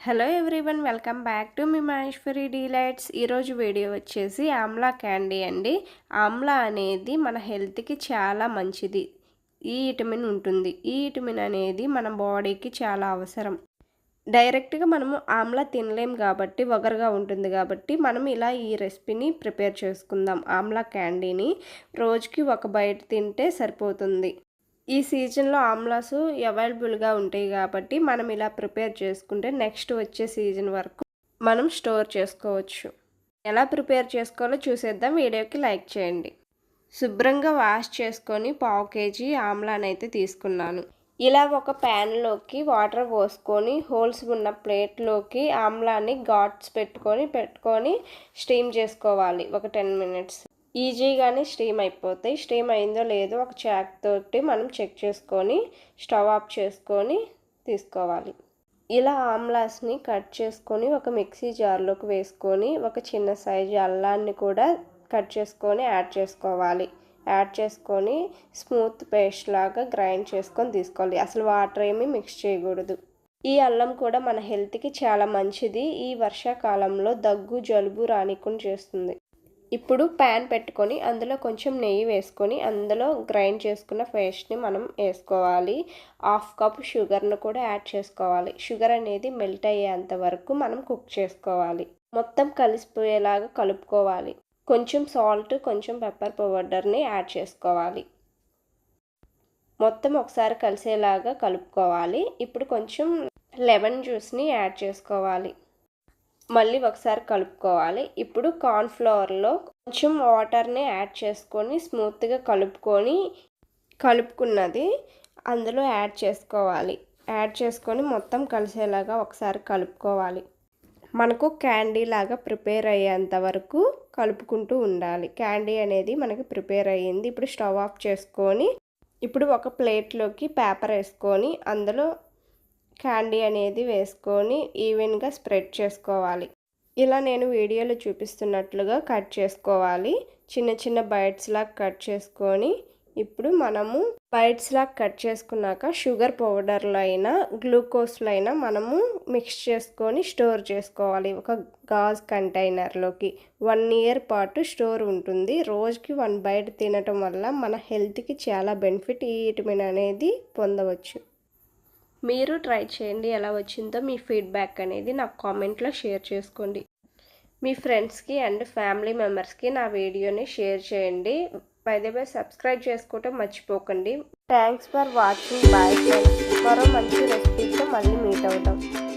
Hello everyone welcome back to me Maheshwari delights ఈరోజు వీడియో వచ్చేసి ఆమ్లా క్యాండీ అండి. ఆమ్లా అనేది మన హెల్త్కి చాలా మంచిది. ఈ విటమిన్ ఉంటుంది. ఈ విటమిన్ అనేది మన బాడీకి చాలా అవసరం. డైరెక్ట్గా మనము ఆమ్లా తినలేం కాబట్టి వగరుగా ఉంటుంది కాబట్టి మనం ఇలా ఈ రెసిపీని ప్రిపేర్ చేసుకుందాం. ఆమ్లా క్యాండీని రోజుకి ఒక బయట తింటే సరిపోతుంది. ఈ సీజన్లో ఆమ్లాస్ అవైలబుల్గా ఉంటాయి కాబట్టి మనం ఇలా ప్రిపేర్ చేసుకుంటే నెక్స్ట్ వచ్చే సీజన్ వరకు మనం స్టోర్ చేసుకోవచ్చు. ఎలా ప్రిపేర్ చేసుకోవాలో చూసేద్దాం. వీడియోకి లైక్ చేయండి. శుభ్రంగా వాష్ చేసుకొని పావు కేజీ ఆమ్లాని అయితే తీసుకున్నాను. ఇలా ఒక ప్యాన్లోకి వాటర్ పోసుకొని హోల్స్ ఉన్న ప్లేట్లోకి ఆమ్లాన్ని ఘాట్స్ పెట్టుకొని పెట్టుకొని స్టీమ్ చేసుకోవాలి. ఒక టెన్ మినిట్స్. ఈజీగానే స్టీమ్ అయిపోతాయి. స్టీమ్ అయిందో లేదో ఒక చాక్ తోటి మనం చెక్ చేసుకొని స్టవ్ ఆఫ్ చేసుకొని తీసుకోవాలి. ఇలా ఆమ్లాస్ని కట్ చేసుకొని ఒక మిక్సీ జార్లోకి వేసుకొని ఒక చిన్న సైజు అల్లాన్ని కూడా కట్ చేసుకొని యాడ్ చేసుకోవాలి. యాడ్ చేసుకొని స్మూత్ పేస్ట్ లాగా గ్రైండ్ చేసుకొని తీసుకోవాలి. అసలు వాటర్ ఏమీ మిక్స్ చేయకూడదు. ఈ అల్లం కూడా మన హెల్త్కి చాలా మంచిది. ఈ వర్షాకాలంలో దగ్గు జలుబు రానికుండా చేస్తుంది. ఇప్పుడు ప్యాన్ పెట్టుకొని అందులో కొంచెం నెయ్యి వేసుకొని అందులో గ్రైండ్ చేసుకున్న పేస్ట్ని మనం వేసుకోవాలి. హాఫ్ కప్ షుగర్ను కూడా యాడ్ చేసుకోవాలి. షుగర్ అనేది మెల్ట్ అయ్యేంత వరకు మనం కుక్ చేసుకోవాలి. మొత్తం కలిసిపోయేలాగా కలుపుకోవాలి. కొంచెం సాల్ట్ కొంచెం పెప్పర్ పౌడర్ని యాడ్ చేసుకోవాలి. మొత్తం ఒకసారి కలిసేలాగా కలుపుకోవాలి. ఇప్పుడు కొంచెం లెమన్ జ్యూస్ని యాడ్ చేసుకోవాలి. మళ్ళీ ఒకసారి కలుపుకోవాలి. ఇప్పుడు కార్న్ఫ్లవర్లో కొంచెం వాటర్ని యాడ్ చేసుకొని స్మూత్గా కలుపుకొని కలుపుకున్నది అందులో యాడ్ చేసుకోవాలి. యాడ్ చేసుకొని మొత్తం కలిసేలాగా ఒకసారి కలుపుకోవాలి. మనకు క్యాండీ లాగా ప్రిపేర్ అయ్యేంత వరకు కలుపుకుంటూ ఉండాలి. క్యాండీ అనేది మనకి ప్రిపేర్ అయ్యింది. ఇప్పుడు స్టవ్ ఆఫ్ చేసుకొని ఇప్పుడు ఒక ప్లేట్లోకి పేపర్ వేసుకొని అందులో క్యాండీ అనేది వేసుకొని ఈవెన్గా స్ప్రెడ్ చేసుకోవాలి. ఇలా నేను వీడియోలో చూపిస్తున్నట్లుగా కట్ చేసుకోవాలి. చిన్న చిన్న బైట్స్లా కట్ చేసుకొని ఇప్పుడు మనము బైట్స్లా కట్ చేసుకున్నాక షుగర్ పౌడర్లో అయినా గ్లూకోజ్లో అయినా మనము మిక్స్ చేసుకొని స్టోర్ చేసుకోవాలి. ఒక గాజ్ కంటైనర్లోకి వన్ ఇయర్ పాటు స్టోర్ ఉంటుంది. రోజుకి వన్ బైట్ తినటం వల్ల మన హెల్త్కి చాలా బెనిఫిట్ ఈ విటమిన్ అనేది పొందవచ్చు. మీరు ట్రై చేయండి ఎలా వచ్చిందో మీ ఫీడ్బ్యాక్ అనేది నాకు కామెంట్లో షేర్ చేసుకోండి. మీ ఫ్రెండ్స్కి అండ్ ఫ్యామిలీ మెంబర్స్కి నా వీడియోని షేర్ చేయండి. బై సబ్స్క్రైబ్ చేసుకోవటం మర్చిపోకండి. Thanks for watching. బాయ్ మరో మంచి రెసిపీతో మళ్ళీ మీట్ అవుతాం.